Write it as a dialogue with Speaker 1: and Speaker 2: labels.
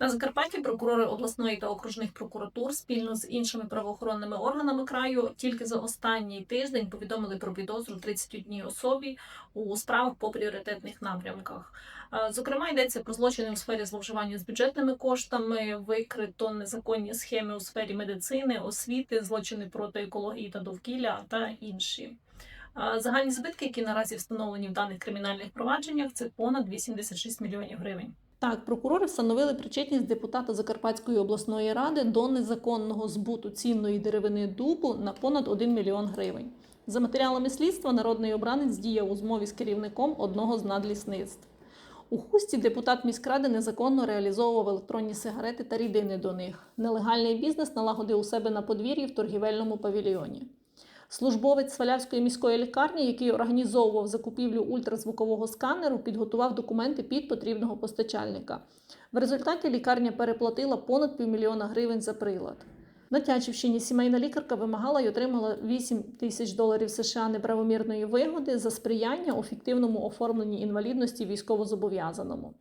Speaker 1: На Закарпатті прокурори обласної та окружних прокуратур спільно з іншими правоохоронними органами краю тільки за останній тиждень повідомили про підозру 31 особі у справах по пріоритетних напрямках. Е, Зокрема, йдеться про злочини у сфері зловживання з бюджетними коштами, викрито незаконні схеми у сфері медицини, освіти, злочини проти екології та довкілля та інші. Е, Загальні збитки, які наразі встановлені в даних кримінальних провадженнях, це понад 86 мільйонів гривень. Так, прокурори встановили причетність депутата Закарпатської обласної ради до незаконного збуту цінної деревини дубу на понад 1 мільйон гривень. За матеріалами слідства, народний обранець діяв у змові з керівником одного з надлісництв. У хусті депутат міськради незаконно реалізовував електронні сигарети та рідини до них. Нелегальний бізнес налагодив у себе на подвір'ї в торгівельному павільйоні. Службовець Свалявської міської лікарні, який організовував закупівлю ультразвукового сканеру, підготував документи під потрібного постачальника. В результаті лікарня переплатила понад півмільйона гривень за прилад. На Тячівщині сімейна лікарка вимагала й отримала 8 тисяч доларів США неправомірної вигоди за сприяння у фіктивному оформленні інвалідності військовозобов'язаному.